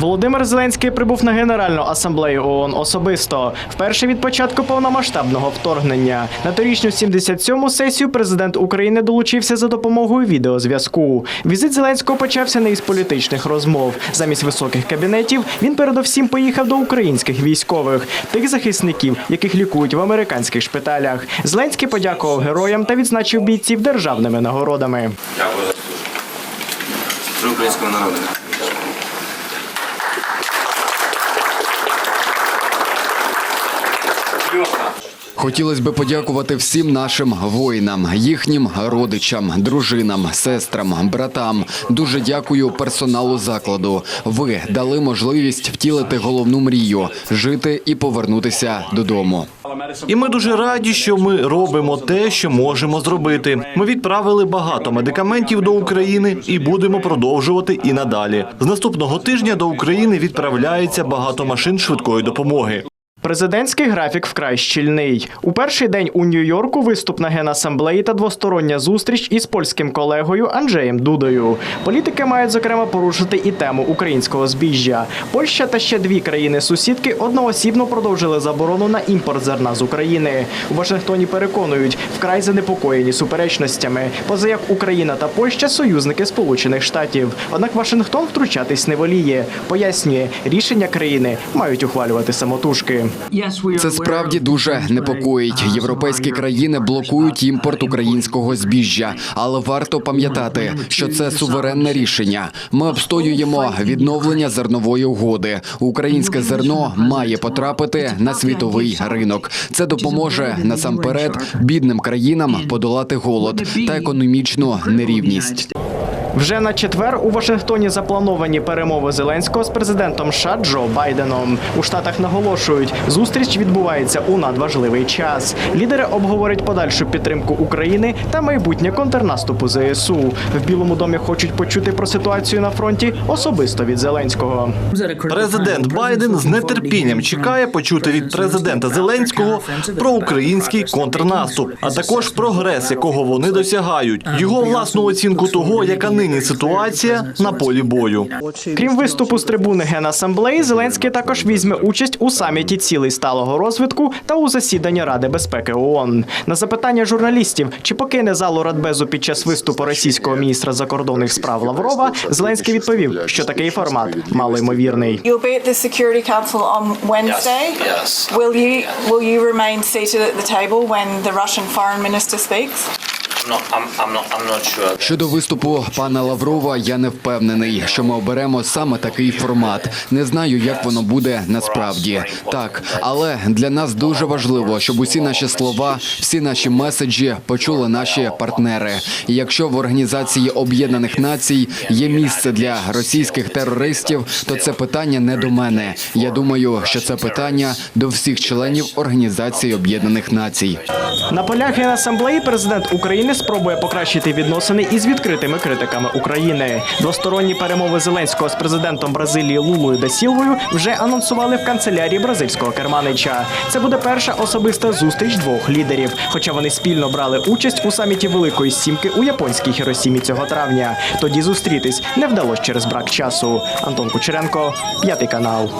Володимир Зеленський прибув на Генеральну асамблею ООН особисто. Вперше від початку повномасштабного вторгнення. На торічню 77-му сесію президент України долучився за допомогою відеозв'язку. Візит Зеленського почався не із політичних розмов. Замість високих кабінетів він передовсім поїхав до українських військових, тих захисників, яких лікують в американських шпиталях. Зеленський подякував героям та відзначив бійців державними нагородами. Дякую за службу. Українському народу. Хотілося би подякувати всім нашим воїнам, їхнім родичам, дружинам, сестрам, братам. Дуже дякую персоналу закладу. Ви дали можливість втілити головну мрію жити і повернутися додому. І ми дуже раді, що ми робимо те, що можемо зробити. Ми відправили багато медикаментів до України і будемо продовжувати і надалі. З наступного тижня до України відправляється багато машин швидкої допомоги. Президентський графік вкрай щільний. У перший день у Нью-Йорку виступ на генасамблеї та двостороння зустріч із польським колегою Анджеєм Дудою. Політики мають зокрема порушити і тему українського збіжжя. Польща та ще дві країни-сусідки одноосібно продовжили заборону на імпорт зерна з України. У Вашингтоні переконують, вкрай занепокоєні суперечностями. Поза як Україна та Польща союзники Сполучених Штатів. Однак Вашингтон втручатись не воліє. Пояснює, рішення країни мають ухвалювати самотужки. Це справді дуже непокоїть. Європейські країни блокують імпорт українського збіжжя, але варто пам'ятати, що це суверенне рішення. Ми обстоюємо відновлення зернової угоди. Українське зерно має потрапити на світовий ринок. Це допоможе насамперед бідним країнам подолати голод та економічну нерівність. Вже на четвер у Вашингтоні заплановані перемови Зеленського з президентом США Джо Байденом. У штатах наголошують, зустріч відбувається у надважливий час. Лідери обговорять подальшу підтримку України та майбутнє контрнаступу ЗСУ. В Білому домі хочуть почути про ситуацію на фронті особисто від Зеленського. Президент Байден з нетерпінням чекає почути від президента Зеленського про український контрнаступ, а також прогрес, якого вони досягають, його власну оцінку того, яка нині ситуація на полі бою. Крім виступу з трибуни Генасамблеї, Зеленський також візьме участь у саміті цілей сталого розвитку та у засіданні Ради безпеки ООН. На запитання журналістів, чи покине залу Радбезу під час виступу російського міністра закордонних справ Лаврова, Зеленський відповів, що такий формат малоймовірний. Will you will you remain seated at the table when the Russian foreign minister speaks? Not, I'm, I'm not, I'm not sure. Щодо виступу пана Лаврова, я не впевнений, що ми оберемо саме такий формат. Не знаю, як воно буде насправді. Так, але для нас дуже важливо, щоб усі наші слова, всі наші меседжі почули наші партнери. І якщо в організації Об'єднаних Націй є місце для російських терористів, то це питання не до мене. Я думаю, що це питання до всіх членів Організації Об'єднаних Націй. На полях Генасамблеї президент України спробує покращити відносини із відкритими критиками України. Двосторонні перемови Зеленського з президентом Бразилії Лулою да Сілвою вже анонсували в канцелярії бразильського керманича. Це буде перша особиста зустріч двох лідерів, хоча вони спільно брали участь у саміті Великої Сімки у японській Хіросімі цього травня. Тоді зустрітись не вдалося через брак часу. Антон Кучеренко, п'ятий канал.